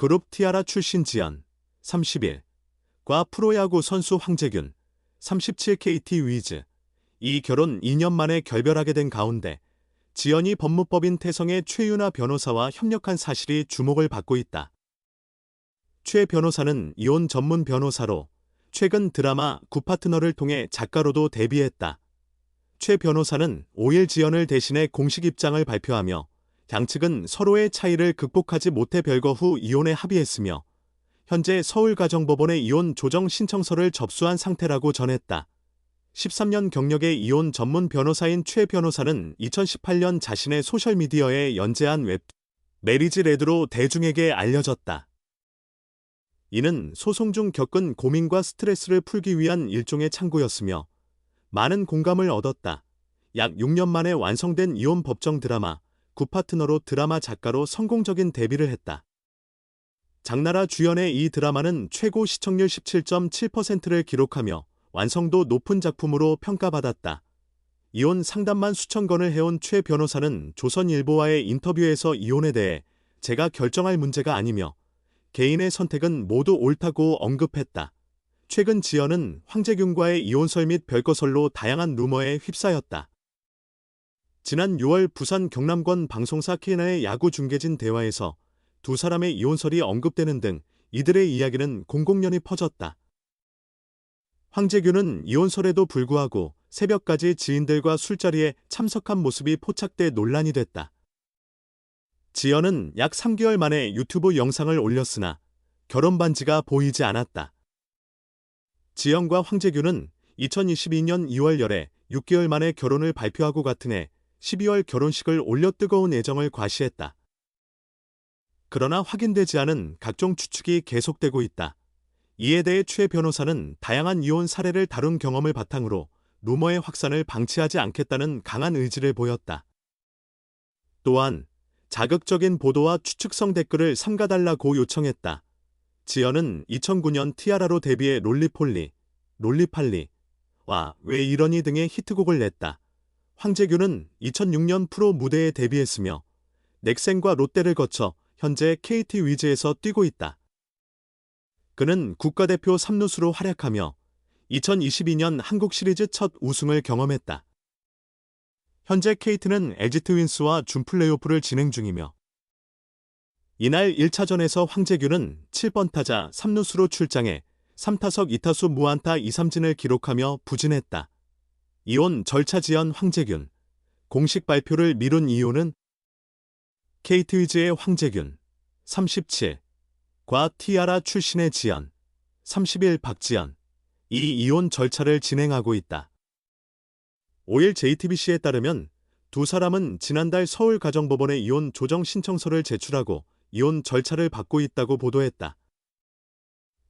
그룹 티아라 출신 지연 30일 과 프로야구 선수 황재균 37 KT 위즈 이 결혼 2년 만에 결별하게 된 가운데 지연이 법무법인 태성의 최윤아 변호사와 협력한 사실이 주목을 받고 있다. 최 변호사는 이혼 전문 변호사로 최근 드라마 구파트너를 통해 작가로도 데뷔했다. 최 변호사는 5일 지연을 대신해 공식 입장을 발표하며 양측은 서로의 차이를 극복하지 못해 별거 후 이혼에 합의했으며 현재 서울가정법원에 이혼 조정 신청서를 접수한 상태라고 전했다. 13년 경력의 이혼 전문 변호사인 최 변호사는 2018년 자신의 소셜미디어에 연재한 웹 메리지 레드로 대중에게 알려졌다. 이는 소송 중 겪은 고민과 스트레스를 풀기 위한 일종의 창구였으며 많은 공감을 얻었다. 약 6년 만에 완성된 이혼 법정 드라마 구파트너로 드라마 작가로 성공적인 데뷔를 했다. 장나라 주연의 이 드라마는 최고 시청률 17.7%를 기록하며 완성도 높은 작품으로 평가받았다. 이혼 상담만 수천 건을 해온 최 변호사는 조선일보와의 인터뷰에서 이혼에 대해 제가 결정할 문제가 아니며 개인의 선택은 모두 옳다고 언급했다. 최근 지연은 황재균과의 이혼설 및 별거설로 다양한 루머에 휩싸였다. 지난 6월 부산 경남권 방송사 KN의 야구 중계진 대화에서 두 사람의 이혼설이 언급되는 등 이들의 이야기는 공공연히 퍼졌다. 황재균은 이혼설에도 불구하고 새벽까지 지인들과 술자리에 참석한 모습이 포착돼 논란이 됐다. 지연은 약 3개월 만에 유튜브 영상을 올렸으나 결혼 반지가 보이지 않았다. 지연과 황재균은 2022년 2월 열에 6개월 만에 결혼을 발표하고 같은 해 12월 결혼식을 올려 뜨거운 애정을 과시했다. 그러나 확인되지 않은 각종 추측이 계속되고 있다. 이에 대해 최 변호사는 다양한 이혼 사례를 다룬 경험을 바탕으로 루머의 확산을 방치하지 않겠다는 강한 의지를 보였다. 또한 자극적인 보도와 추측성 댓글을 삼가달라고 요청했다. 지연은 2009년 티아라로 데뷔해 롤리폴리, 롤리팔리와 왜 이러니 등의 히트곡을 냈다. 황재균은 2006년 프로 무대에 데뷔했으며 넥센과 롯데를 거쳐 현재 KT 위즈에서 뛰고 있다. 그는 국가대표 3루수로 활약하며 2022년 한국 시리즈 첫 우승을 경험했다. 현재 KT는 LG 트윈스와 준 플레이오프를 진행 중이며 이날 1차전에서 황재균은 7번 타자 3루수로 출장해 3타석 2타수 무안타 2삼진을 기록하며 부진했다. 이혼 절차 지연 황재균. 공식 발표를 미룬 이유는 KT 위즈의 황재균. 37, 과 티아라 출신의 지연. 31 박지연. 이 이혼 절차를 진행하고 있다. 5일 JTBC에 따르면 두 사람은 지난달 서울가정법원에 이혼 조정 신청서를 제출하고 이혼 절차를 받고 있다고 보도했다.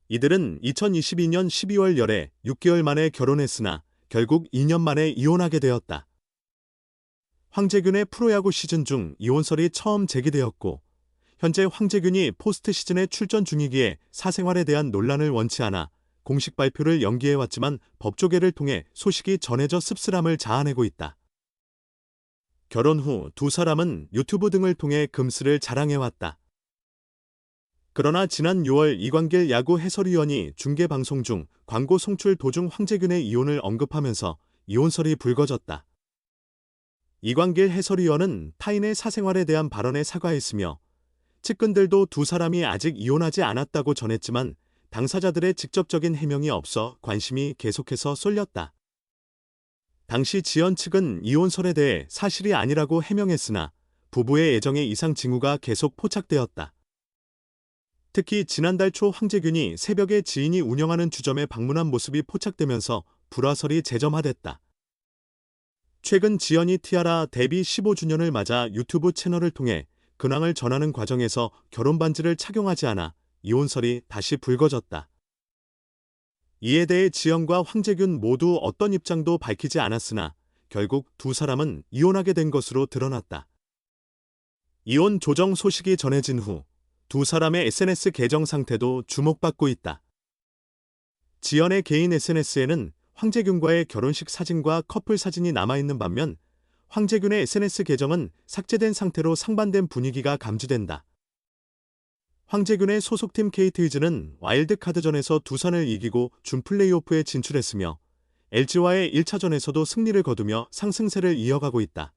이들은 2022년 12월 열에 6개월 만에 결혼했으나 결국 2년 만에 이혼하게 되었다. 황재균의 프로야구 시즌 중 이혼설이 처음 제기되었고 현재 황재균이 포스트 시즌에 출전 중이기에 사생활에 대한 논란을 원치 않아 공식 발표를 연기해왔지만 법조계를 통해 소식이 전해져 씁쓸함을 자아내고 있다. 결혼 후 두 사람은 유튜브 등을 통해 금슬을 자랑해왔다. 그러나 지난 6월 이광길 야구 해설위원이 중계방송 중 광고 송출 도중 황재균의 이혼을 언급하면서 이혼설이 불거졌다. 이광길 해설위원은 타인의 사생활에 대한 발언에 사과했으며 측근들도 두 사람이 아직 이혼하지 않았다고 전했지만 당사자들의 직접적인 해명이 없어 관심이 계속해서 쏠렸다. 당시 지연 측은 이혼설에 대해 사실이 아니라고 해명했으나 부부의 애정의 이상 징후가 계속 포착되었다. 특히 지난달 초 황재균이 새벽에 지인이 운영하는 주점에 방문한 모습이 포착되면서 불화설이 재점화됐다. 최근 지연이 티아라 데뷔 15주년을 맞아 유튜브 채널을 통해 근황을 전하는 과정에서 결혼 반지를 착용하지 않아 이혼설이 다시 불거졌다. 이에 대해 지연과 황재균 모두 어떤 입장도 밝히지 않았으나 결국 두 사람은 이혼하게 된 것으로 드러났다. 이혼 조정 소식이 전해진 후 두 사람의 SNS 계정 상태도 주목받고 있다. 지연의 개인 SNS에는 황재균과의 결혼식 사진과 커플 사진이 남아있는 반면 황재균의 SNS 계정은 삭제된 상태로 상반된 분위기가 감지된다. 황재균의 소속팀 KT위즈는 와일드카드전에서 두산을 이기고 준 플레이오프에 진출했으며 LG와의 1차전에서도 승리를 거두며 상승세를 이어가고 있다.